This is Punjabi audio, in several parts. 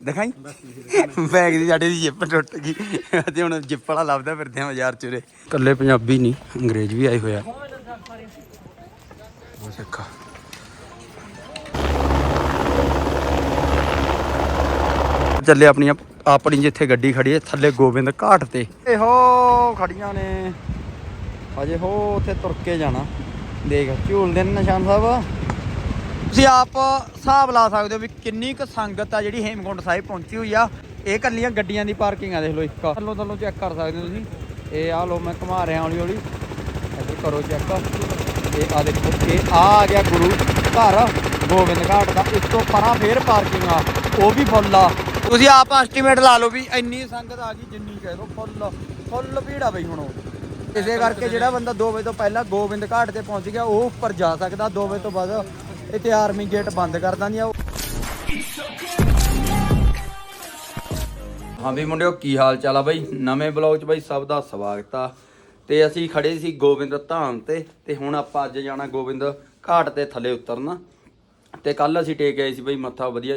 ਦਿਖਾਈ? ਬੈਗ ਦੀ ਸਾਡੇ ਦੀ ਜਿੱਪ ਟੁੱਟ ਗਈ। ਤੇ ਹੁਣ ਜਿੱਪ ਵਾਲਾ ਲੱਭਦਾ ਫਿਰਦੇ ਆ ਬਾਜ਼ਾਰ ਚ ਉਰੇ ਕੱਲੇ ਪੰਜਾਬੀ ਨਹੀਂ ਅੰਗਰੇਜ਼ ਵੀ ਆਏ ਹੋਇਆ ਉਹ ਸਿੱਖਾ। ਚੱਲੇ ਆਪਣੀਆਂ ਆਪਣੀ ਜਿੱਥੇ ਗੱਡੀ ਖੜੀ ਹੈ ਥੱਲੇ ਗੋਬਿੰਦ ਘਾਟ ਤੇ। ਇਹੋ ਖੜੀਆਂ ਨੇ। ਅਜੇ ਹੋ ਉੱਥੇ ਤੁਰ ਕੇ ਜਾਣਾ। ਦੇਖ ਝੂਲਦੇ ਨੇ ਨਿਸ਼ਾਨ ਸਾਹਿਬ। ਤੁਸੀਂ ਆਪ ਹਿਸਾਬ ਲਾ ਸਕਦੇ ਹੋ ਵੀ ਕਿੰਨੀ ਕੁ ਸੰਗਤ ਆ ਜਿਹੜੀ ਹੇਮਕੁੰਟ ਸਾਹਿਬ ਪਹੁੰਚੀ ਹੋਈ ਆ। ਇਹ ਕੱਲੀਆਂ ਗੱਡੀਆਂ ਦੀ ਪਾਰਕਿੰਗ ਆ ਦੇਖ ਲਓ ਇੱਕ। ਥੱਲੋਂ ਥੱਲੋਂ ਚੈੱਕ ਕਰ ਸਕਦੇ ਹੋ ਤੁਸੀਂ। ਇਹ ਆ ਲੋ ਮੈਂ ਘੁਮਾ ਰਿਹਾ ਹੌਲੀ ਹੌਲੀ ਇੱਧਰ ਕਰੋ ਚੈੱਕ ਇਹ ਆ ਦੇਖੋ, ਇਹ ਆ ਆ ਗਿਆ ਗੁਰੂ ਘਰ। ਗੋਬਿੰਦ ਘਾਟ ਦਾ ਇਸ ਤੋਂ ਪਰਾਂ ਫੇਰ ਪਾਰਕਿੰਗ ਆ। ਉਹ ਵੀ ਫੁੱਲ ਆ। ਤੁਸੀਂ ਆਪ ਐਸਟੀਮੇਟ ਲਾ ਲਓ ਵੀ ਇੰਨੀ ਸੰਗਤ ਆ ਗਈ, ਜਿੰਨੀ ਕਹਿ ਲਓ ਫੁੱਲ ਫੁੱਲ ਭੀੜ ਆ ਬਈ ਹੁਣ ਉਹ। ਇਸੇ ਕਰਕੇ ਜਿਹੜਾ ਬੰਦਾ 2 ਵਜੇ ਤੋਂ ਪਹਿਲਾਂ ਗੋਬਿੰਦ ਘਾਟ ਤੇ ਪਹੁੰਚ ਗਿਆ, ਉਹ ਉੱਪਰ ਜਾ ਸਕਦਾ। 2 ਵਜੇ ਤੋਂ ਬਾਅਦ ਇੱਥੇ ਆਰਮੀ ਗੇਟ ਬੰਦ ਕਰ ਦਿੰਦੀਆਂ ਹਾਂ ਵੀ ਮੁੰਡਿਓ, ਕੀ ਹਾਲ ਚਾਲ ਆ ਬਾਈ? ਨਵੇਂ ਬਲੌਗ 'ਚ ਬਾਈ ਸਭ ਦਾ ਸਵਾਗਤ ਆ। ਤੇ ਅਸੀਂ ਖੜੇ ਸੀ ਗੋਬਿੰਦ ਧਾਮ ਤੇ ਤੇ ਹੁਣ ਆਪਾਂ ਅੱਜ ਜਾਣਾ ਗੋਬਿੰਦ ਘਾਟ ਤੇ ਥੱਲੇ ਉਤਰਨਾ। ਤੇ ਕੱਲ ਅਸੀਂ ਟੇਕ ਆਏ ਸੀ ਬਈ ਮੱਥਾ ਵਧੀਆ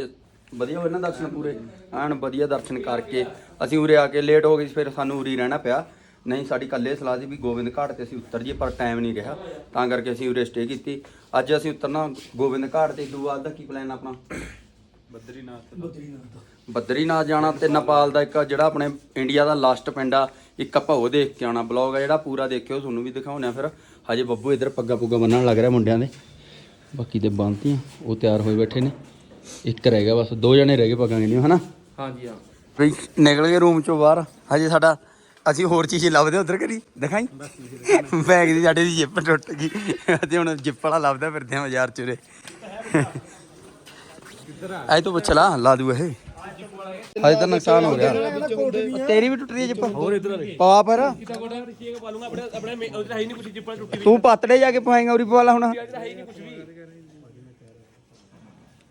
ਵਧੀਆ ਹੋਏ ਨਾ ਦਰਸ਼ਨ ਪੂਰੇ? ਐਨ ਵਧੀਆ ਦਰਸ਼ਨ ਕਰਕੇ ਅਸੀਂ ਉਰੇ ਆ ਕੇ ਲੇਟ ਹੋ ਗਏ ਸੀ, ਫਿਰ ਸਾਨੂੰ ਉਰੇ ਰਹਿਣਾ ਪਿਆ। ਨਹੀਂ ਸਾਡੀ ਕੱਲੇ ਸਲਾਹ ਸੀ ਵੀ ਗੋਬਿੰਦ ਘਾਟ ਤੇ ਅਸੀਂ ਉਤਰ ਜਾਈਏ ਪਰ ਟਾਈਮ ਨਹੀਂ ਰਿਹਾ। ਤਾਂ ਕਰਕੇ ਅਸੀਂ ਉਰੇ ਸਟੇ ਕੀਤੀ। ਅੱਜ ਅਸੀਂ ਉਤਰਨਾ ਗੋਬਿੰਦ ਘਾਟ ਤੇ ਦੂ ਬਾਅਦ ਦਾ ਕੀ ਪਲਾਨ ਆਪਣਾ? ਬਦਰੀਨਾਥ ਜਾਣਾ ਤੇ ਨੇਪਾਲ ਦਾ ਇੱਕ ਜਿਹੜਾ ਆਪਣੇ ਇੰਡੀਆ ਦਾ ਲਾਸਟ ਪਿੰਡ ਆ ਇੱਕ ਆਪਾਂ ਉਹ ਦੇਖ ਕੇ ਆਉਣਾ। ਬਲੌਗ ਆ ਜਿਹੜਾ ਪੂਰਾ ਦੇਖਿਓ ਤੁਹਾਨੂੰ ਵੀ ਦਿਖਾਉਣਾ ਫਿਰ। ਹਜੇ ਬੱਬੂ ਇੱਧਰ ਪੱਗਾ ਪੁੱਗਾ ਬੰਨਣ ਲੱਗ ਰਿਹਾ ਮੁੰਡਿਆਂ ਦੇ। ਬਾਕੀ ਤੇ ਬੰਨਤੀਆਂ ਉਹ ਤਿਆਰ ਹੋਏ ਬੈਠੇ ਨੇ। ਇੱਕ ਰਹਿ ਗਿਆ ਬਸ ਦੋ ਜਣੇ ਰਹਿ ਗਏ ਪੱਗਾਂ ਜਿਹੜੀਆਂ ਹਨਾ? ਹਾਂਜੀ ਹਾਂ। ਵੀ ਨਿਕਲ ਗਏ ਰੂਮ ਚੋਂ ਬਾਹਰ। ਹਜੇ ਸਾਡਾ ਅਸੀਂ ਹੋਰ ਚੀਜ਼ ਲੱਭਦੇ ਉਧਰ ਕਰੀ ਦਿਖਾਈ? ਬੈਗ ਦੀ ਸਾਡੇ ਦੀ ਜਿੱਪ ਟੁੱਟ ਗਈ। ਤੇ ਹੁਣ ਜਿੱਪ ਵਾਲਾ ਲੱਭਦਾ ਫਿਰਦੇ ਆ ਬਾਜ਼ਾਰ ਚ ਉਰੇ। ਐ ਤੂੰ ਪੁੱਛ ਲਾ ਲਾ ਦੂ ਇਹ। ਹਜੇ ਤਾਂ ਨੁਕਸਾਨ ਹੋ ਗਿਆ। ਤੇਰੀ ਵੀ ਟੁੱਟ ਰਹੀ ਹੈ ਜਿੱਪ? ਹੋਰ ਇਧਰ ਪਵਾ ਪਰ। ਤੂੰ ਪਾਤੜੇ ਜਾ ਕੇ ਪਵਾਏਗਾ ਉਰੀ ਪਵਾ ਲਾ ਹੁਣ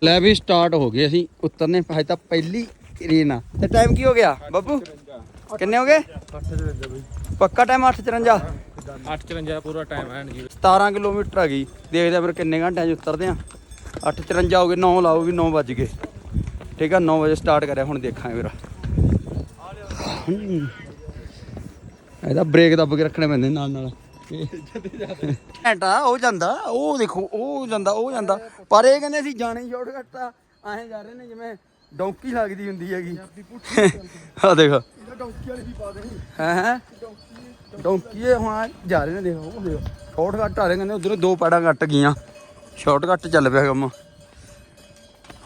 ਲੈ ਵੀ ਸਟਾਰਟ ਹੋ ਗਏ ਅਸੀਂ ਉਤਰਨੇ ਹਜੇ ਤਾਂ ਪਹਿਲੀ ਰੀਨ ਆ। ਤੇ ਟਾਈਮ ਕੀ ਹੋ ਗਿਆ ਬੱਬੂ ਕਿੰਨੇ ਹੋ ਗਏ? ਪੱਕਾ ਟਾਈਮ 8:54 854 ਪੂਰਾ ਟਾਈਮ ਹੈ ਜੀ। 17 ਕਿਲੋਮੀਟਰ ਆ ਗਈ। ਦੇਖਦੇ ਆ ਫਿਰ ਕਿੰਨੇ ਘੰਟਿਆਂ 'ਚ ਉਤਰਦੇ ਆ। 8:54 ਹੋ ਗਏ 9 ਲਾਓ ਵੀ 9 ਵੱਜ ਗਏ। ਠੀਕ ਆ 9 ਵਜੇ ਸਟਾਰਟ ਕਰਿਆ ਹੁਣ ਦੇਖਾਂਗੇ ਫਿਰ। ਇਹਦਾ ਬ੍ਰੇਕ ਦੱਬ ਕੇ ਰੱਖਣੇ ਪੈਂਦੇ ਨਾਲ ਨਾਲ। ਘੰਟਾ ਉਹ ਜਾਂਦਾ ਉਹ ਦੇਖੋ ਉਹ ਜਾਂਦਾ ਉਹ ਜਾਂਦਾ। ਪਰ ਇਹ ਕਹਿੰਦੇ ਅਸੀਂ ਜਾਣੇ ਸ਼ਾਰਟਕਟ ਆ। ਐਂ ਜਾ ਰਹੇ ਨੇ ਜਿਵੇਂ ਡੌਂਕੀ ਲੱਗਦੀ ਹੁੰਦੀ ਹੈਗੀ। ਆ ਦੇਖ। ਹੈ ਹੈ? ਡੌਂਕੀ ਇਹ ਹੁਣ ਜਾ ਰਹੇ ਨੇ ਦੇਖੋ ਉਹ ਦੇਖੋ। ਸ਼ਾਰਟਕਟ ਆ ਰਹੇ ਕਹਿੰਦੇ ਉਧਰੋਂ ਦੋ ਪੈੜਾਂ ਕੱਟ ਗਈਆਂ। ਸ਼ਾਰਟਕਟ ਚੱਲ ਪਿਆ ਕੰਮ।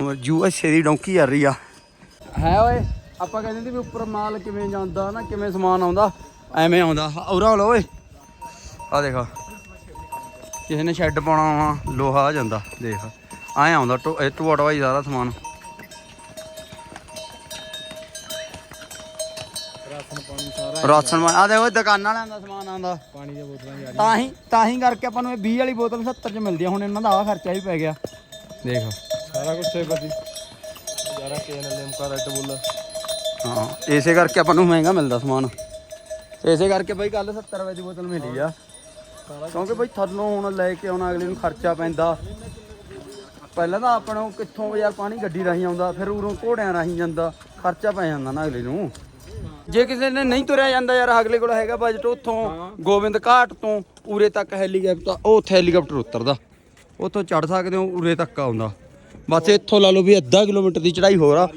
ਹਮਰ ਯੂਐਸਏ ਦੀ ਡੌਂਕੀ ਚੱਲ ਰਹੀ ਆ। ਹੈ ਓਏ ਆਪਾਂ ਕਹਿੰਦੇ ਸੀ ਵੀ ਉੱਪਰ ਮਾਲ ਕਿਵੇਂ ਜਾਂਦਾ ਨਾ ਕਿਵੇਂ ਸਮਾਨ ਆਉਂਦਾ ਐਵੇਂ ਆਉਂਦਾ। ਉਰਾ ਲੋ ਓਏ। ਆ ਦੇਖ। ਕਿਸੇ ਨੇ ਸ਼ੈੱਡ ਪਾਉਣਾ ਵਾ ਲੋਹਾ ਆ ਜਾਂਦਾ ਦੇਖ। ਐ ਆਉਂਦਾ ਟੋ ਇਹ ਟੋਟਾ ਵਾਈ ਸਾਰਾ ਸਮਾਨ ਰਾਸ਼ਨ ਪਾਣੀ ਸਾਰਾ ਰਾਸ਼ਨ ਮਾ ਆ ਦੇਖੋ ਦੁਕਾਨਾਂ ਵਾਲਿਆਂ ਦਾ ਸਮਾਨ ਆਉਂਦਾ। ਪਾਣੀ ਦੀਆਂ ਬੋਤਲਾਂ ਜਾ ਤਾਂ ਹੀ ਤਾਂ ਹੀ ਕਰਕੇ ਆਪਾਂ ਨੂੰ ਇਹ 20 ਵਾਲੀ ਬੋਤਲ 70 ਚ ਮਿਲਦੀ ਆ। ਹੁਣ ਇਹਨਾਂ ਦਾ ਆ ਖਰਚਾ ਵੀ ਪੈ ਗਿਆ। ਦੇਖ। ਸਾਰਾ ਕੁਝ ਸੇਵ ਕਰਦੀ ਯਾਰਾ ਕੇਨ ਲਿਮਕਾ ਰੈਡ ਬੁੱਲ। ਹਾਂ ਇਸੇ ਕਰਕੇ ਆਪਾਂ ਨੂੰ ਮਹਿੰਗਾ ਮਿਲਦਾ ਸਮਾਨ। ਇਸੇ ਕਰਕੇ ਬਈ ਕੱਲ 70 ਰੁਪਏ ਦੀ ਬੋਤਲ ਮਿਲੀ ਆ। ਕਿਉਂਕਿ ਬਈ ਥੱਲੋਂ ਹੁਣ ਲੈ ਕੇ ਆਉਣਾ ਅਗਲੇ ਨੂੰ ਖਰਚਾ ਪੈਂਦਾ। ਪਹਿਲਾਂ ਤਾਂ ਆਪਾਂ ਨੂੰ ਕਿੱਥੋਂ ਯਾਰ ਪਾਣੀ ਗੱਡੀ ਰਾਹੀਂ ਆਉਂਦਾ ਫਿਰ ਉਰੋਂ ਘੋੜਿਆਂ ਰਾਹੀਂ ਜਾਂਦਾ। ਖਰਚਾ ਪੈ ਜਾਂਦਾ ਨਾ ਅਗਲੇ ਨੂੰ। ਜੇ ਕਿਸੇ ਨੇ ਨਹੀਂ ਤੁਰਿਆ ਜਾਂਦਾ ਯਾਰ ਅਗਲੇ ਕੋਲ ਹੈਗਾ ਬਜਟ ਉੱਥੋਂ ਗੋਬਿੰਦ ਘਾਟ ਤੋਂ ਉਰੇ ਤੱਕ ਹੈਲੀਕਾਪਟਰ ਉਹ ਉੱਥੇ ਹੈਲੀਕਾਪਟਰ ਉਤਰਦਾ। ਉੱਥੋਂ ਚੜ ਸਕਦੇ ਹੋ ਉਰੇ ਤੱਕ ਆਉਂਦਾ। ਬਸ ਇੱਥੋਂ ਲਾ ਲਓ ਵੀ ਅੱਧਾ ਕਿਲੋਮੀਟਰ ਦੀ ਚੜਾਈ ਹੋਰ ਆ।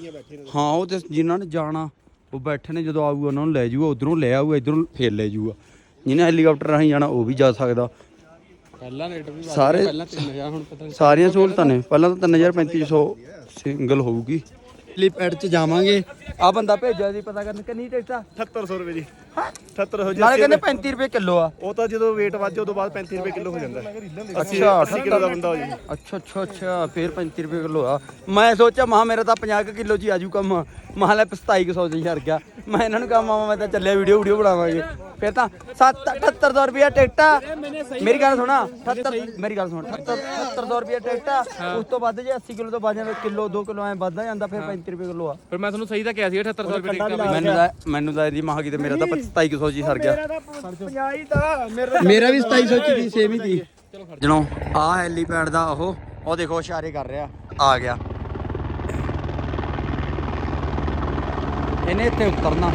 ਹਾਂ ਉਹ ਤੇ ਜਿਨ੍ਹਾਂ ਨੇ ਜਾਣਾ ਉਹ ਬੈਠੇ ਨੇ ਜਦੋਂ ਆਊਗਾ ਉਹਨਾਂ ਨੂੰ ਲੈ ਜਾਊਗਾ ਉਧਰੋਂ ਲੈ ਆਊਗਾ ਇਧਰੋਂ ਫੇਰ ਲੈ ਜਾਊਗਾ। ਜਿਹਨੇ ਹੈਲੀਕਾਪਟਰ ਰਾਹੀਂ ਜਾਣਾ ਉਹ ਵੀ ਜਾ ਸਕਦਾ। ਪਹਿਲਾਂ ਰੇਟ ਵੀ ਸਾਰੇ ਪਹਿਲਾਂ 3000 ਹੁਣ ਪਤਾ ਸਾਰੀਆਂ ਸਹੂਲਤਾਂ ਨੇ। ਪਹਿਲਾਂ ਤਾਂ 3350 ਸਿੰਗਲ ਹੋਊਗੀ। ਸਲਿਪ ਐਡ ਚ ਜਾਵਾਂਗੇ। ਆ ਬੰਦਾ ਭੇਜਿਆ ਸੀ, ਪਤਾ ਕਰਨ ਕਿੰਨੀ ਟਿਕਟ ਆ? 7800 ਰੁਪਏ ਜੀ 7800 ਜੀ ਨਾਲੇ ਕਹਿੰਦੇ 35 ਰੁਪਏ ਕਿਲੋ ਆ। ਉਹ ਤਾਂ ਜਦੋਂ weight ਵੱਜੇ ਉਦੋਂ ਬਾਅਦ 35 ਰੁਪਏ ਕਿਲੋ ਹੋ ਜਾਂਦਾ। ਅੱਛਾ 80 ਕਿਲੋ ਦਾ ਬੰਦਾ ਹੋ ਜੀ ਅੱਛਾ ਅੱਛਾ ਅੱਛਾ ਫੇਰ 35 ਰੁਪਏ ਕਿਲੋ ਆ। ਮੈਂ ਸੋਚਿਆ ਮਹਾ ਮੇਰਾ ਤਾਂ 50 ਕਿਲੋ ਹੀ ਆਜੂ ਕੰਮ। ਮਹਾ ਲੈ 2700 ਚ ਹੀ ਹਰ ਗਿਆ। ਮੈਂ ਇਹਨਾਂ ਨੂੰ ਕਹਾਂ ਮਾਮਾ ਮੈਂ ਤਾਂ ਚੱਲਿਆ ਵੀਡੀਓ ਵੀਡੀਓ ਬਣਾਵਾਂਗੇ। ਫੇਰ ਤਾਂ 7 7800 ਰੁਪਏ ਟਿਕਟ। ਆ ਮੇਰੀ ਗੱਲ ਸੁਣਾ 78 ਮੇਰੀ ਗੱਲ ਸੁਣ 7800 ਰੁਪਏ ਟਿਕਟ। ਆ ਉਸ ਤੋਂ ਵੱਧ ਜੇ 80 ਕਿਲੋ ਤੋਂ ਵੱਧ ਜਾਵੇ ਕਿਲੋ 2 ਕਿਲੋ ਐ ਵੱਧਦਾ ਜਾਂਦਾ ਫਿਰ 35 ਰੁਪਏ ਕਿਲੋ ਆ। ਫਿਰ ਮੈਂ ਤੁਹਾਨੂੰ ਸਹੀ ਤਾਂ ਕਿਹਾ ਸੀ 7800 ਰੁਪਏ ਟਿਕਟ ਮੈਨੂੰ ਤਾਂ ਮੈਨੂੰ ਤਾਂ ਇਹਦੀ ਮਹਾ ਕਿਤੇ ਮੇਰਾ ਤਾਂ 2700 ਚ ਹੀ ਸਰ ਗਿਆ। 50 ਹੀ ਤਾਂ ਮੇਰਾ ਮੇਰਾ ਵੀ 2700 ਚ ਦੀ ਸੇਮ ਹੀ ਦੀ ਜਣੋ ਆ ਹੈਲੀਪੈਡ ਦਾ ਉਹ ਉਹ ਦੇਖੋ ਇਸ਼ਾਰੇ ਕਰ ਰਿਹਾ। ਆ ਗਿਆ। ਇਹਨੇ ਇੱਥੇ ਉਤਰਨਾ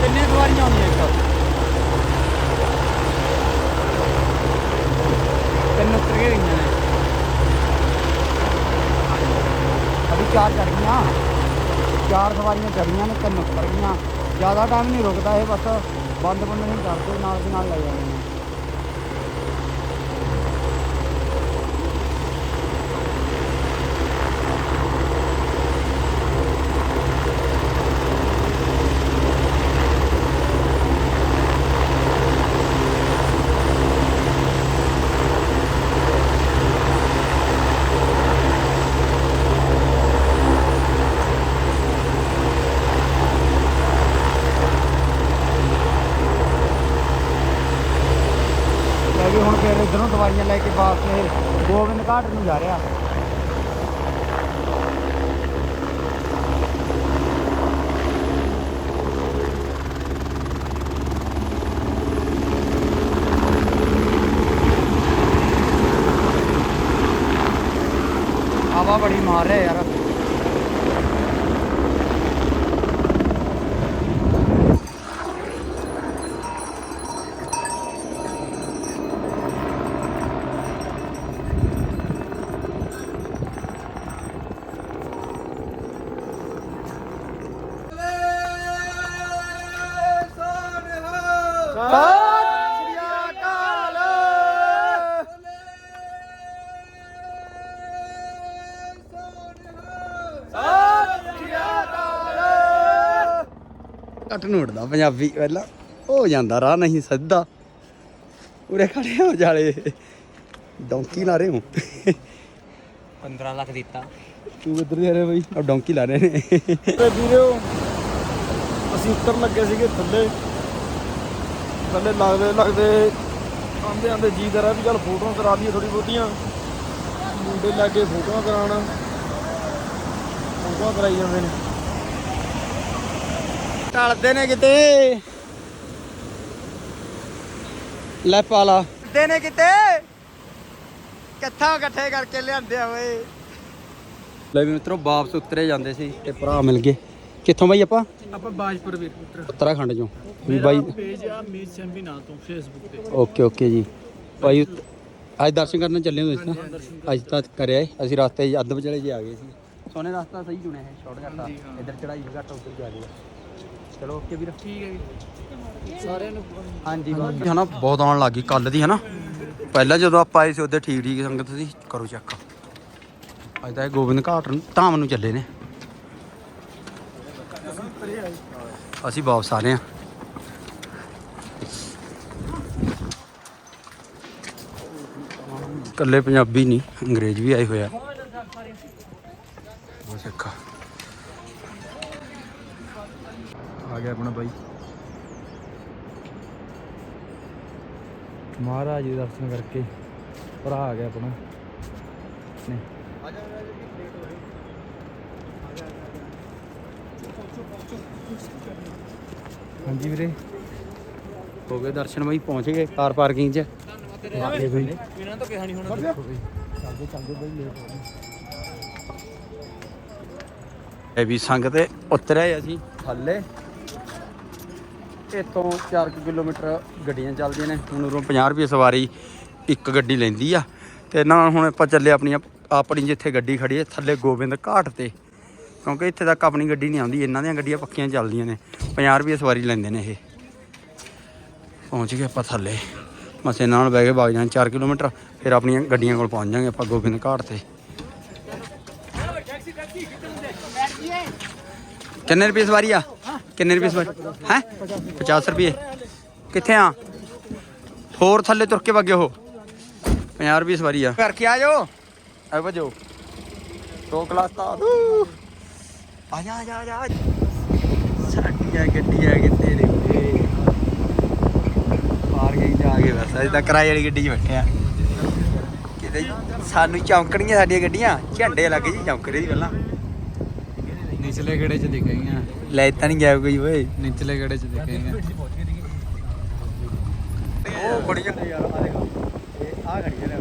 ਕਿੰਨੇ ਸਵਾਰੀਆਂ ਆਉਂਦੀਆਂ ਇੱਕ ਤਿੰਨ ਉਤਰ ਕੇ ਗਈਆਂ ਨੇ ਅਭੀ ਚਾਰ ਚੜ ਗਈਆਂ ਚਾਰ ਸਵਾਰੀਆਂ ਚੜੀਆਂ ਨੇ, ਤਿੰਨ ਉਤਰ ਗਈਆਂ। ਜ਼ਿਆਦਾ ਟਾਈਮ ਨਹੀਂ ਰੁਕਦਾ ਇਹ, ਬਸ ਬੰਦ ਬੰਦ ਨਹੀਂ ਕਰਦੇ, ਨਾਲ ਦੀ ਨਾਲ ਲੈ ਜਾਂਦੇ ਨੇ ਲੈ ਵੀ ਹੁਣ ਫਿਰ ਇਧਰੋਂ ਦਵਾਈਆਂ ਲੈ ਕੇ ਵਾਪਸ ਇਹ ਗੋਬਿੰਦ ਘਾਟ ਨੂੰ ਜਾ ਰਿਹਾ। ਹਵਾ ਬੜੀ ਮਾਰ ਰਿਹਾ ਯਾਰ। ਸਤਿ ਕੱਟ ਨੂੰ ਉੜਦਾ ਪੰਜਾਬੀ ਪਹਿਲਾਂ। ਹੋ ਜਾਂਦਾ ਰਾਹ ਨਹੀਂ ਸਿੱਧਾ। ਉਰੇ ਖੜੇ ਹੋ ਜਾਲੇ ਡੌਂਕੀ ਲਾ ਰਹੇ ਹੋ? 15 ਲੱਖ ਦਿੱਤਾ। ਤੂੰ ਕਿੱਧਰ ਜਾ ਰਿਹਾ ਬਈ? ਆ ਡੌਂਕੀ ਲਾ ਰਹੇ ਨੇ। ਤੇ ਵੀਰੋ ਅਸੀਂ ਉੱਤਰ ਲੱਗੇ ਸੀਗੇ ਥੱਲੇ। ਥੱਲੇ ਲੱਗਦੇ ਲੱਗਦੇ ਆਂਦੇ ਆਂਦੇ ਜੀ ਕਰਾ ਵੀ ਚੱਲ ਫੋਟੋਆਂ ਕਰਾ ਲਈਏ ਥੋੜੀ ਬਹੁਤੀਆਂ। ਮੁੰਡੇ ਲੱਗੇ ਫੋਟੋਆਂ ਕਰਾਉਣ। ਫੋਟੋਆਂ ਕਰਾਈ ਜਾਂਦੇ ਨੇ। ਟਲਦੇ ਨੇ ਕਿਤੇ? ਲੈ ਪਾਲਾ। ਦੇ ਨੇ ਕਿਤੇ? ਕਿੱਥਾ ਇਕੱਠੇ ਕਰਕੇ ਲਿਆਂਦੇ ਆ ਓਏ ਲੈ ਵੀ ਮਿੱਤਰੋ ਵਾਪਸ ਉਤਰੇ ਜਾਂਦੇ ਸੀ ਤੇ ਭਰਾ ਮਿਲ ਗਏ। ਕਿੱਥੋਂ ਬਾਈ ਆਪਾਂ? ਆਪਾਂ ਬਾਜਪੁਰ ਵੀਰ ਪੁੱਤਰ। ਉੱਤਰਾਖੰਡ ਚੋਂ। ਵੀ ਬਾਈ ਪੇਜ ਆ ਮੀਤ ਚੰਬੀ ਨਾਂ ਤੋਂ ਫੇਸਬੁੱਕ ਤੇ। ਓਕੇ ਓਕੇ ਜੀ। ਭਾਈ ਉਤ- ਅੱਜ ਦਰਸ਼ਨ ਕਰਨ ਚੱਲੇ ਹੋ ਤੁਸੀਂ ਤਾਂ? ਅੱਜ ਤਾਂ ਕਰਿਆ ਏ। ਅਸੀਂ ਰਸਤੇ 'ਚ ਅੱਧ ਵਿਚਲੇ ਜੇ ਆ ਗਏ ਸੀ। ਸੋਨੇ ਰਸਤਾ ਸਹੀ ਚੁਣਿਆ ਹੈ ਸ਼ਾਰਟਕਟ ਆ। ਇੱਧਰ ਚੜਾਈ ਵੀ ਘੱਟ ਉੱਧਰ ਜਾ ਰਹੀ ਚਲੋ ਓਕੇ ਵੀਰ। ਠੀਕ ਹੈ ਜੀ ਸਾਰਿਆਂ ਨੂੰ ਹਾਂਜੀ ਹਨਾ ਬਹੁਤ ਆਉਣ ਲੱਗੀ ਕੱਲ ਦੀ ਹਨਾ। ਪਹਿਲਾਂ ਜਦੋਂ ਆਪਾਂ ਆਏ ਸੀ ਉਹਦੇ ਠੀਕ ਠੀਕ ਸੰਗਤ ਸੀ। ਕਰੋ ਚੈੱਕ ਅੱਜ ਤਾਂ ਇਹ ਗੋਬਿੰਦ ਘਾਟ ਨੂੰ ਧਾਮ ਨੂੰ ਚੱਲੇ ਨੇ। ਅਸੀਂ ਵਾਪਸ ਆ ਰਹੇ ਹਾਂ। ਇਕੱਲੇ ਪੰਜਾਬੀ ਨਹੀਂ ਅੰਗਰੇਜ਼ ਵੀ ਆਏ ਹੋਏ ਆ ਗਿਆ ਆਪਣਾ ਬਾਈ। ਮਹਾਰਾਜ ਦੇ ਦਰਸ਼ਨ ਕਰਕੇ ਭਰਾ ਆ ਗਿਆ ਆਪਣਾ। ਨੇ ਹਾਂਜੀ ਵੀਰੇ। ਹੋ ਗਏ ਦਰਸ਼ਨ ਬਾਈ ਪਹੁੰਚ ਗਏ ਕਾਰ ਪਾਰਕਿੰਗ 'ਚ। ਵਾਕੇ ਬਈ। ਇਹਨਾਂ ਤੋਂ ਕਿਹਾ ਨਹੀਂ ਹੋਣਾ। ਚੱਲਦੇ ਚੱਲਦੇ ਬਾਈ ਲੇਟ ਹੋ ਗਏ। ਇਹ ਵੀ ਸੰਗ ਤੇ ਉਤਰਿਆ ਅਸੀਂ। ਥੱਲੇ ਇੱਥੋਂ 4 ਕਿਲੋਮੀਟਰ ਗੱਡੀਆਂ ਚੱਲਦੀਆਂ ਨੇ। ਹੁਣ ਉਰੋਂ 50 ਰੁਪਏ ਸਵਾਰੀ ਇੱਕ ਗੱਡੀ ਲੈਂਦੀ ਆ। ਤੇ ਨਾਲ ਹੁਣ ਆਪਾਂ ਚੱਲੇ ਆਪਣੀ ਆਪਣੀ ਜਿੱਥੇ ਗੱਡੀ ਖੜੀ ਹੈ ਥੱਲੇ ਗੋਬਿੰਦ ਘਾਟ ਤੇ। ਕਿਉਂਕਿ ਇੱਥੇ ਤੱਕ ਆਪਣੀ ਗੱਡੀ ਨਹੀਂ ਆਉਂਦੀ, ਇਹਨਾਂ ਦੀਆਂ ਗੱਡੀਆਂ ਪੱਕੀਆਂ ਚੱਲਦੀਆਂ ਨੇ। 50 ਰੁਪਏ ਸਵਾਰੀ ਲੈਂਦੇ ਨੇ ਇਹ। ਪਹੁੰਚ ਗਏ ਆਪਾਂ ਥੱਲੇ। ਮਸੇ ਨਾਲ ਬਹਿ ਕੇ ਵਗ ਜਾਣ 4 ਕਿਲੋਮੀਟਰ। ਫਿਰ ਆਪਣੀਆਂ ਗੱਡੀਆਂ ਕੋਲ ਪਹੁੰਚ ਜਾਾਂਗੇ ਆਪਾਂ ਗੋਬਿੰਦ ਘਾਟ ਤੇ। ਕਿੰਨੇ ਰੁਪਏ ਸਵਾਰੀ ਆ? ਕਿੰਨੇ ਰੁਪਏ ਸਵਾਰੀ? ਹੈ? 50 ਰੁਪਏ। ਕਿੱਥੇ ਆ? ਹੋਰ ਥੱਲੇ ਤੁਰ ਕੇ ਵਗੇ ਉਹ। 50 ਰੁਪਏ ਸਵਾਰੀ ਆ। ਕਰਕੇ ਆ ਜਾਓ। ਆ ਵਜੋ। ਦੋ ਕਲਾਸ ਤਾਂ ਆ। ਜਾ ਆ ਜਾ, ਆ ਸਾਡੀ ਆ ਗੱਡੀ ਆ ਕਿੱਥੇ ਦੇਖੇ ਪਾਰਕਿੰਗ ਜਾ ਕੇ ਬਸ। ਅਜੇ ਤਾਂ ਕਿਰਾਏ ਵਾਲੀ ਗੱਡੀ 'ਚ ਬੈਠੇ ਆ। ਕਿਤੇ ਸਾਨੂੰ ਚੌਂਕਣੀਆਂ ਸਾਡੀਆਂ ਗੱਡੀਆਂ। ਝੰਡੇ ਲੱਗ ਜੀ ਚੌਂਕਰੇ ਦੀ ਪਹਿਲਾਂ। ਨਿਚਲੇ ਗੇੜੇ ਚ ਦਿਖੇਗੀਆਂ ਲੈ ਤਾਂ ਨਹੀਂ ਗਿਆ ਕੋਈ ਓਏ ਨਿਚਲੇ ਗੇੜੇ ਚ ਦਿਖੇਗੀਆਂ ਉਹ ਬੜੀਆਂ ਯਾਰ ਆ ਦੇਖ ਇਹ ਆ ਖੜੀ ਹੈ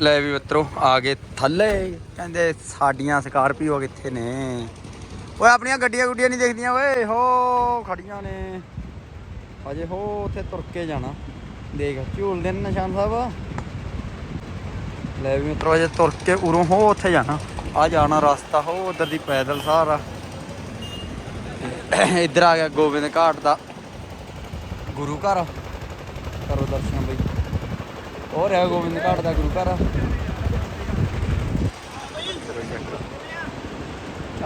ਲੈ ਵੀ ਮਿੱਤਰੋ ਆ ਗਏ ਥੱਲੇ ਕਹਿੰਦੇ ਸਾਡੀਆਂ ਸਕਾਰਪੀਓ ਕਿੱਥੇ ਨੇ ਓਏ ਆਪਣੀਆਂ ਗੱਡੀਆਂ ਗੁੱਡੀਆਂ ਨਹੀਂ ਦੇਖਦੀਆਂ ਓਏ ਹੋ ਖੜੀਆਂ ਨੇ ਅਜੇ ਹੋ ਉੱਥੇ ਤੁਰ ਕੇ ਜਾਣਾ ਦੇਖ ਝੂਲਦੇ ਨੇ ਨਿਸ਼ਾਨ ਸਾਹਿਬ ਲੈ ਵੀ ਮਿੱਤਰੋ ਅਜੇ ਤੁਰ ਕੇ ਉਰੋਂ ਹੋ ਉੱਥੇ ਜਾਣਾ। ਆ ਜਾਣਾ ਰਸਤਾ ਹੋ ਉਧਰ ਦੀ ਪੈਦਲ ਸਾਰਾ ਇੱਧਰ ਆ ਗਿਆ ਗੋਬਿੰਦ ਘਾਟ ਦਾ ਗੁਰੂ ਘਰ। ਕਰੋ ਦਰਸ਼ਨ ਬਈ। ਹੋਰ ਹੈ ਗੋਬਿੰਦ ਘਾਟ ਦਾ ਗੁਰੂ ਘਰ।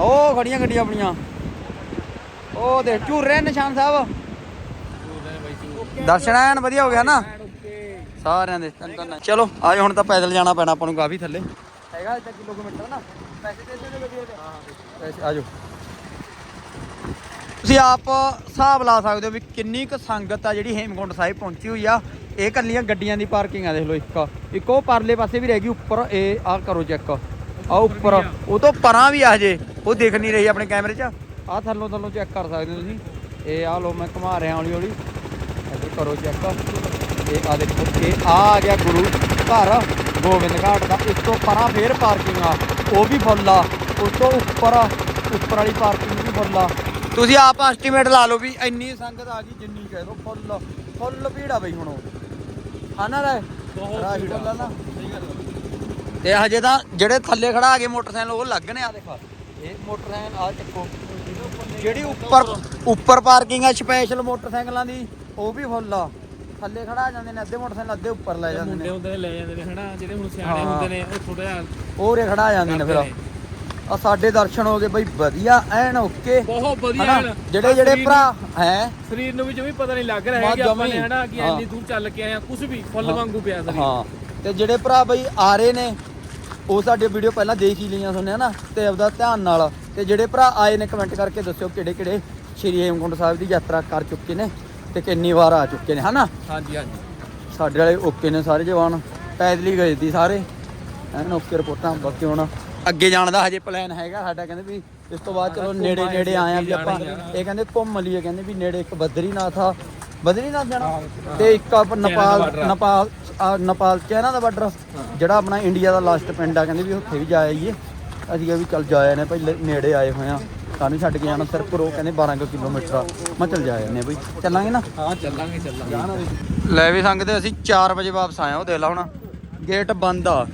ਉਹ ਖੜੀਆਂ ਗੱਡੀਆਂ ਆਪਣੀਆਂ। ਉਹ ਦੇ ਝੂਰੇ ਨਿਸ਼ਾਨ ਸਾਹਿਬ। ਦਰਸ਼ਨ ਐਨ ਵਧੀਆ ਹੋ ਗਿਆ ਨਾ। ਸਾਰਿਆਂ ਦੇ ਚਲੋ ਆਜੋ ਹੁਣ ਤਾਂ ਪੈਦਲ ਜਾਣਾ ਪੈਣਾ ਆਪਾਂ ਨੂੰ ਕਾਫੀ ਥੱਲੇ। ਹੈਗਾ ਇੱਥੇ ਕਿਲੋਮੀਟਰ ਨਾ? ਪੈਸੇ ਦੇ ਦੇ ਗੱਡੀ ਦੇ ਹਾਂ ਆਜੋ। ਤੁਸੀਂ ਆਪ ਹਿਸਾਬ ਲਾ ਸਕਦੇ ਹੋ ਵੀ ਕਿੰਨੀ ਕੁ ਸੰਗਤ ਆ ਜਿਹੜੀ ਹੇਮਕੁੰਟ ਸਾਹਿਬ ਪਹੁੰਚੀ ਹੋਈ ਆ। ਇਹ ਕੱਲੀਆਂ ਗੱਡੀਆਂ ਦੀ ਪਾਰਕਿੰਗ ਆ ਦੇਖ ਲਓ ਇੱਕ। ਇੱਕ ਉਹ ਪਰਲੇ ਪਾਸੇ ਵੀ ਰਹਿ ਗਈ ਉੱਪਰ ਇਹ ਆ ਕਰੋ ਚੈੱਕ। ਆ ਉੱਪਰ ਉਹ ਤੋਂ ਪਰਾਂ ਵੀ ਆ ਜੇ ਉਹ ਦਿਖ ਨਹੀਂ ਰਹੀ ਆਪਣੇ ਕੈਮਰੇ 'ਚ। ਆ ਥੱਲੋਂ ਥੱਲੋਂ ਚੈੱਕ ਕਰ ਸਕਦੇ ਹੋ ਤੁਸੀਂ। ਇਹ ਆ ਲੋ ਮੈਂ ਘੁਮਾ ਰਿਹਾ ਹੌਲੀ ਹੌਲੀ ਇੱਧਰ ਕਰੋ ਚੈੱਕ। ਇਹ ਆ ਦੇਖੋ ਇਹ ਆ ਆ ਗਿਆ ਗੁਰੂ ਘਰ ਗੋਬਿੰਦ ਘਾਟ ਦਾ। ਇਸ ਤੋਂ ਪਰਾਂ ਫੇਰ ਪਾਰਕਿੰਗ ਆ। ਉਹ ਵੀ ਫੁੱਲ ਆ। ਉਸ ਤੋਂ ਉੱਪਰ ਉੱਪਰ ਵਾਲੀ ਪਾਰਕਿੰਗ ਵੀ ਫੁੱਲ ਆ। ਤੁਸੀਂ ਆਪ ਐਸਟੀਮੇਟ ਲਾ ਲਓ ਵੀ ਇੰਨੀ ਸੰਗਤ ਆ ਗਈ ਜਿੰਨੀ ਕਹਿ ਦੋ ਫੁੱਲ ਫੁੱਲ ਭੀੜ ਆ ਬਈ ਹੁਣ ਉਹ। ਹਾਂ ਨਾ ਰੇ ਬਹੁਤ ਭੀੜ ਨਾ। ਤੇ ਹਜੇ ਤਾਂ ਜਿਹੜੇ ਥੱਲੇ ਖੜਾ ਆ ਗਏ ਮੋਟਰਸਾਈਕਲ ਉਹ ਲੱਗਣੇ ਆ ਦੇਖੋ। ਇਹ ਮੋਟਰਸਾਈਕਲ ਆ ਚੱਕੋ ਜਿਹੜੀ ਉੱਪਰ ਉੱਪਰ ਪਾਰਕਿੰਗ ਆ ਸਪੈਸ਼ਲ ਮੋਟਰਸਾਈਕਲਾਂ ਦੀ ਉਹ ਵੀ ਫੁੱਲ ਆ। ਥੱਲੇ ਖੜਾ ਜਾਂਦੇ ਨੇ ਅੱਧੇ ਮੋਟਰਸਾਈਕਲ ਅੱਧੇ ਉੱਪਰ ਲੈ ਜਾਂਦੇ ਮੁੰਡੇ ਨੇ। ਹੁੰਦੇ ਨੇ ਲੈ ਜਾਂਦੇ ਨੇ ਹਨਾ? ਜਿਹੜੇ ਹੁਣ ਸਿਆਣੇ ਹਾਂ। ਹੁੰਦੇ ਨੇ ਉਹ ਥੋੜਾ ਜਿਹਾ ਉਹ ਉਰੇ ਖੜਾ ਜਾਂਦੇ ਨੇ ਫਿਰ। ਕਰਦੇ ਆ ਸਾਡੇ ਦਰਸ਼ਨ ਹੋ ਗਏ ਬਈ ਵਧੀਆ ਐਨ ਓਕੇ। ਬਹੁਤ ਵਧੀਆ ਹਨਾ? ਜਿਹੜੇ ਜਿਹੜੇ ਸਰੀਰ ਭਰਾ ਹੈ? ਸਰੀਰ ਨੂੰ ਵੀ ਜਮੀ ਪਤਾ ਨਹੀਂ ਲੱਗ ਰਿਹਾ ਹੈ ਕਿ ਆਪਾਂ ਜਮੀ। ਨੇ ਹਨਾ ਕਿ ਹਾਂ। ਇੰਨੀ ਦੂਰ ਚੱਲ ਕੇ ਆਏ ਆ ਕੁਝ ਵੀ ਫੁੱਲ ਹਾਂ। ਵਾਂਗੂ ਪਿਆ ਸਰੀਰ। ਹਾਂ। ਤੇ ਜਿਹੜੇ ਭਰਾ ਬਈ ਆ ਰਹੇ ਨੇ ਉਹ ਸਾਡੇ ਵੀਡੀਓ ਪਹਿਲਾਂ ਦੇਖ ਹੀ ਲਈਆਂ ਸੁਣਿਆ ਨਾ ਤੇ ਆਪਦਾ ਧਿਆਨ ਨਾਲ। ਤੇ ਜਿਹੜੇ ਭਰਾ ਆਏ ਨੇ ਕਮੈਂਟ ਕਰਕੇ ਦੱਸਿਓ ਕਿਹੜੇ ਕਿਹੜੇ ਸ਼੍ਰੀ ਹੇਮਕੁੰਟ ਸਾਹਿਬ ਦੀ ਯਾਤਰਾ ਕਰ ਚੁੱਕੇ ਨੇ। ਤੇ ਕਿੰਨੀ ਵਾਰ ਆ ਚੁੱਕੇ ਨੇ ਹਨਾ? ਹਾਂਜੀ ਹਾਂਜੀ। ਸਾਡੇ ਵਾਲੇ ਓਕੇ ਨੇ ਸਾਰੇ ਜਵਾਨ। ਪੈਦਲ ਹੀ ਗਏ ਸੀ ਸਾਰੇ। ਐਨ ਓਕੇ ਰਿਪੋਰਟਾਂ ਬਾਕੀ ਹੁਣ ਅੱਗੇ ਜਾਣ ਦਾ ਹਜੇ ਪਲਾਨ ਹੈਗਾ ਸਾਡਾ ਕਹਿੰਦੇ ਵੀ ਇਸ ਤੋਂ ਬਾਅਦ ਚਲੋ ਨੇੜੇ ਨੇੜੇ ਆਏ ਆ ਵੀ ਆਪਾਂ। ਇਹ ਕਹਿੰਦੇ ਘੁੰਮ ਲਈਏ ਕਹਿੰਦੇ ਵੀ ਨੇੜੇ ਇੱਕ ਬਦਰੀਨਾਥ ਆ। ਬਦਰੀਨਾਥ ਜਾਣਾ? ਤੇ ਇੱਕ ਆਪ ਨੇਪਾਲ। ਨੇਪਾਲ ਨੇਪਾਲ ਚਾਈਨਾ ਦਾ ਬਾਰਡਰ ਜਿਹੜਾ ਆਪਣਾ ਇੰਡੀਆ ਦਾ ਲਾਸਟ ਪਿੰਡ ਆ ਕਹਿੰਦੇ ਵੀ ਉੱਥੇ ਵੀ ਜਾ ਆਈਏ। ਅਸੀਂ ਵੀ ਚੱਲ ਜਾ ਆਏ ਨੇ ਪਹਿਲੇ ਨੇੜੇ ਆਏ ਹੋਏ ਆ। ਸਾਨੂੰ ਛੱਡ ਕੇ ਜਾਣਾ ਸਿਰਫ ਉਹ ਕਹਿੰਦੇ 12 ਕੁ ਕਿਲੋਮੀਟਰ ਆ। ਮੈਂ ਚੱਲ ਜਾ ਨੇ ਬਈ। ਚੱਲਾਂਗੇ ਨਾ? ਹਾਂ ਚੱਲਾਂਗੇ ਚੱਲਾਂਗੇ। ਲੈ ਵੀ ਸੰਗਤ ਅਸੀਂ 4 ਵਜੇ ਵਾਪਸ ਆਏ ਉਹ ਦੇਖ ਲਾ ਹੁਣ। ਗੇਟ ਬੰਦ ਆ।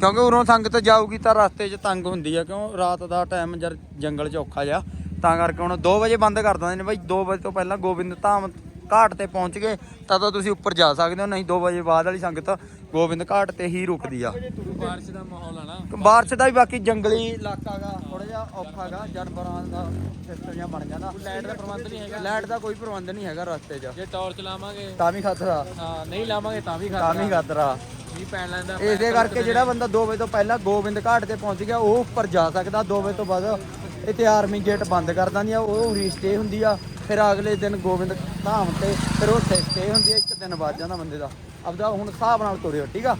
ਕਿਉਂਕਿ ਉਰੋਂ ਸੰਗਤ ਜਾਊਗੀ ਤਾਂ ਰਸਤੇ 'ਚ ਤੰਗ ਹੁੰਦੀ ਆ ਕਿਉਂ? ਰਾਤ ਦਾ ਟਾਈਮ ਜਰ ਜੰਗਲ 'ਚ ਔਖਾ ਜਾ ਤਾਂ ਕਰਕੇ ਹੁਣ 2 ਵਜੇ ਬੰਦ ਕਰ ਦਿੰਦੇ ਨੇ ਬਾਈ। 2 ਵਜੇ ਤੋਂ ਪਹਿਲਾਂ ਗੋਬਿੰਦ ਧਾਮ ਘਾਟ ਤੇ ਪਹੁੰਚ ਗਏ ਤਾਂ ਤਾਂ ਤੁਸੀਂ ਉੱਪਰ ਜਾ ਸਕਦੇ ਹੋ ਨਹੀਂ 2 ਵਜੇ ਬਾਅਦ ਵਾਲੀ ਸੰਗਤ ਗੋਬਿੰਦ ਘਾਟ ਤੇ ਹੀ ਰੁਕਦੀ ਆ। ਬਾਰਿਸ਼ ਦਾ ਮਾਹੌਲ ਆ ਨਾ। ਬਾਰਿਸ਼ ਦਾ ਵੀ ਬਾਕੀ ਜੰਗਲੀ ਇਲਾਕਾ ਗਾ ਥੋੜਾ ਜਿਹਾ ਔਖਾ ਗਾ ਜਾਨਵਰਾਂ ਦਾ ਸਿਸਟਮ ਜਿਹਾ ਬਣ ਜਾਂਦਾ ਲਾਈਟ ਦਾ ਪ੍ਰਬੰਧ ਨਹੀਂ ਹੈਗਾ। ਲਾਈਟ ਦਾ ਕੋਈ ਪ੍ਰਬੰਧ ਨਹੀਂ ਹੈਗਾ ਰਸਤੇ 'ਚ। ਜੇ ਟਾਰਚ ਲਾਵਾਂਗੇ। ਤਾਂ ਵੀ ਖਤਰਾ। ਹਾਂ ਨਹੀਂ ਲਾਵਾਂਗੇ ਤਾਂ ਵੀ ਤਾਂ ਵੀ ਖਤਰਾ। ਵੀ ਪੈਣ ਲੈਂਦਾ ਇਸੇ ਕਰਕੇ ਜਿਹੜਾ ਬੰਦਾ 2 ਵਜੇ ਤੋਂ ਪਹਿਲਾਂ ਗੋਬਿੰਦ ਘਾਟ ਤੇ ਪਹੁੰਚ ਗਿਆ ਉਹ ਉੱਪਰ ਜਾ ਸਕਦਾ। 2 ਵਜੇ ਤੋਂ ਬਾਅਦ ਇੱਥੇ ਆਰਮੀ ਗੇਟ ਬੰਦ ਕਰ ਦਿੰਦੀ ਆ ਉਹ ਰੀਸਟੇ ਹੁੰਦੀ ਆ। ਫਿਰ ਅਗਲੇ ਦਿਨ ਗੋਬਿੰਦ ਧਾਮ ਤੇ ਫਿਰ ਉਹ ਸਟੇ ਹੁੰਦੀ ਆ ਇੱਕ ਦਿਨ ਬਾਅਦ ਜਾਂਦਾ ਬੰਦੇ ਦਾ। ਆਪਦਾ ਹੁਣ ਹਿਸਾਬ ਨਾਲ ਤੁਰਿਓ ਠੀਕ ਆ?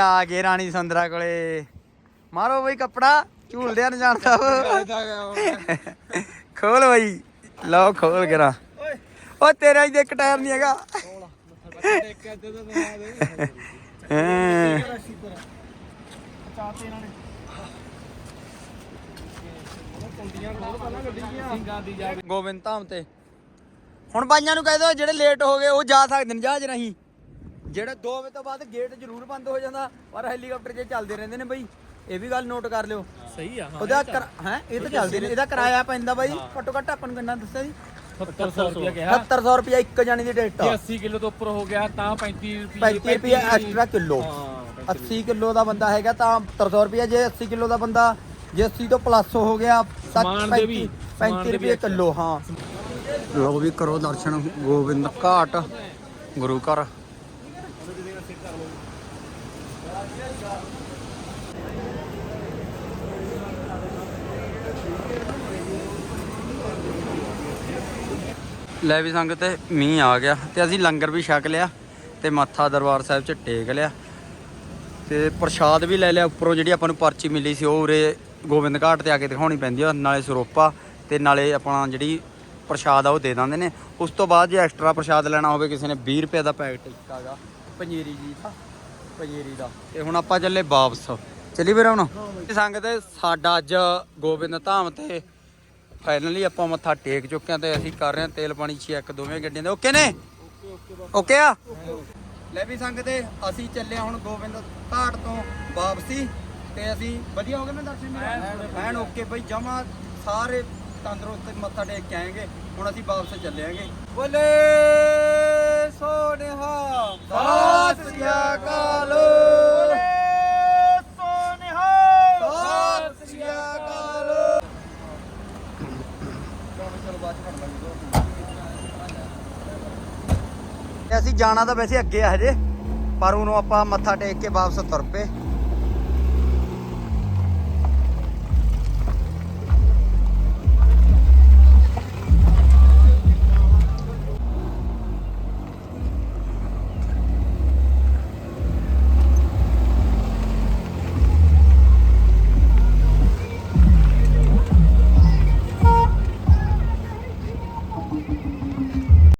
ਆ ਗਏ ਰਾਣੀ ਸੰਦਰਾ ਕੋਲੇ। ਮਾਰੋ ਬਈ ਕੱਪੜਾ ਝੂਲਦੇ ਆ ਨਜਾਨ ਸਾਹਿਬ ਖੋਲ ਬਈ ਲਓ ਖੋਲ ਕਰਾ। ਉਹ ਤੇਰਾ ਹੀ ਇੱਕ ਟਾਇਰ ਨਹੀਂ ਹੈਗਾ। ਹਾਂ। ਗੋਬਿੰਦ ਧਾਮ ਤੇ। ਹੁਣ ਬਾਈਆਂ ਨੂੰ ਕਹਿ ਦੋ ਜਿਹੜੇ ਲੇਟ ਹੋ ਗਏ ਉਹ ਜਾ ਸਕਦੇ ਨੇ ਜਹਾਜ਼ ਰਾਹੀਂ ਜਿਹੜੇ 2 ਵਜੇ ਤੋਂ ਬਾਅਦ ਗੇਟ ਜ਼ਰੂਰ ਬੰਦ ਹੋ ਜਾਂਦਾ ਪਰ ਹੈਲੀਕਾਪਟਰ ਜੇ ਚੱਲਦੇ ਰਹਿੰਦੇ ਨੇ ਬਈ ਇਹ ਵੀ ਗੱਲ ਨੋਟ ਕਰ ਲਿਓ। ਸਹੀ ਆ ਉਹਦਾ ਹੈ? ਇਹ ਤਾਂ ਚੱਲਦੇ ਨੇ ਇਹਦਾ ਕਿਰਾਇਆ ਪੈਂਦਾ ਬਾਈ ਘੱਟੋ ਘੱਟ ਆਪਾਂ ਨੂੰ ਕਿੰਨਾ ਦੱਸਿਆ ਜੀ 7700 ਰੁਪਏ ਕਿਹਾ। 7700 ਰੁਪਏ ਇੱਕ ਜਾਣੀ ਦੀ ਟਿਕਟ ਜੇ ਆ 80 ਕਿਲੋ ਤੋਂ ਉੱਪਰ ਹੋ ਗਿਆ ਤਾਂ 35 ਰੁਪਏ 35 ਰੁਪਏ ਐਕਸਟਰਾ ਕਿਲੋ। ਹਾਂ 80 ਕਿਲੋ ਦਾ ਬੰਦਾ ਹੈਗਾ ਤਾਂ 7700 ਰੁਪਏ ਜੇ 80 ਕਿਲੋ ਦਾ ਬੰਦਾ ਜੇ 80 ਤੋਂ ਪਲੱਸ ਹੋ ਗਿਆ ਤਾਂ ਸਮਾਨ ਦੇ ਵੀ, 35 ਸਮਾਨ ਦੇ ਵੀ ਰੁਪਏ ਕਿਲੋ ਹਾਂ। ਲੋ ਵੀ ਕਰੋ ਦਰਸ਼ਨ ਗੋਬਿੰਦ ਘਾਟ ਗੁਰੂ ਘਰ। ਲੈ ਵੀ ਸੰਗਤ, ਤੇ ਮੀਂਹ ਆ ਗਿਆ ਤੇ ਅਸੀਂ ਲੰਗਰ ਵੀ ਛਕ ਲਿਆ ਤੇ ਮੱਥਾ ਦਰਬਾਰ ਸਾਹਿਬ 'ਚ ਟੇਕ ਲਿਆ। ਤੇ ਪ੍ਰਸ਼ਾਦ ਵੀ ਲੈ ਲਿਆ, ਉੱਪਰੋਂ ਜਿਹੜੀ ਆਪਾਂ ਨੂੰ ਪਰਚੀ ਮਿਲੀ ਸੀ ਉਹ ਉਰੇ ਗੋਬਿੰਦ ਘਾਟ ਤੇ ਆ ਕੇ ਦਿਖਾਉਣੀ ਪੈਂਦੀ ਆ, ਨਾਲੇ ਸਰੋਪਾ ਤੇ ਨਾਲੇ ਆਪਣਾ ਜਿਹੜੀ ਪ੍ਰਸ਼ਾਦ ਆ ਉਹ ਦੇ ਦਿੰਦੇ ਨੇ। ਉਸ ਤੋਂ ਬਾਅਦ ਜੇ ਐਕਸਟਰਾ ਪ੍ਰਸ਼ਾਦ ਲੈਣਾ ਹੋਵੇ ਕਿਸੇ ਨੇ 20 ਰੁਪਏ ਦਾ ਪੈਕਟ ਇੱਕ ਆਗਾ ਪੰਜੀਰੀ ਜੀ ਦਾ, ਪੰਜੀਰੀ ਦਾ। ਤੇ ਹੁਣ ਆਪਾਂ ਚੱਲੇ ਵਾਪਸ। ਚੱਲੀ ਫਿਰ ਹੁਣ? ਸੰਗਤ, ਸਾਡਾ ਅੱਜ ਗੋਬਿੰਦ ਧਾਮ ਤੇ ਫਾਈਨਲੀ ਆਪਾਂ ਮੱਥਾ ਟੇਕ ਚੁੱਕੇ ਹਾਂ ਤੇ ਅਸੀਂ ਕਰ ਰਹੇ ਹਾਂ ਤੇਲ ਪਾਣੀ ਚੈੱਕ ਦੋਵੇਂ ਗੱਡੀਆਂ ਦੇ। ਓਕੇ ਨੇ? ਓਕੇ ਆ? ਲੈ ਵੀ ਸੰਗਤੇ ਅਸੀਂ ਚੱਲੇ ਹੁਣ ਗੋਬਿੰਦ ਘਾਟ ਤੋਂ ਵਾਪਸੀ ਤੇ ਅਸੀਂ ਵਧੀਆ ਹੋ ਗਏ ਮੈਂ ਦਰਸ਼ਨ ਮੇਰਾ ਐਨ ਓਕੇ ਬਈ ਜਮਾ ਸਾਰੇ ਤੰਦਰੁਸਤ ਮੱਥਾ ਟੇਕ ਕੇ ਆਏਗੇ। ਹੁਣ ਅਸੀਂ ਵਾਪਸ ਚੱਲੇ ਆਂਗੇ। ਬੋਲੇ ਸੋਨੇਹਾ ਸਤਿ ਸ੍ਰੀ ਅਕਾਲ ਸੋਨੇਹਾ ਸਤਿ ਸ੍ਰੀ ਅਕਾਲ ਤੇ ਅਸੀਂ ਜਾਣਾ ਤਾਂ ਵੈਸੇ ਅੱਗੇ ਆ ਹਜੇ, ਪਰ ਉਹਨੂੰ ਆਪਾਂ ਮੱਥਾ ਟੇਕ ਕੇ ਵਾਪਸ ਤੁਰ ਪਏ।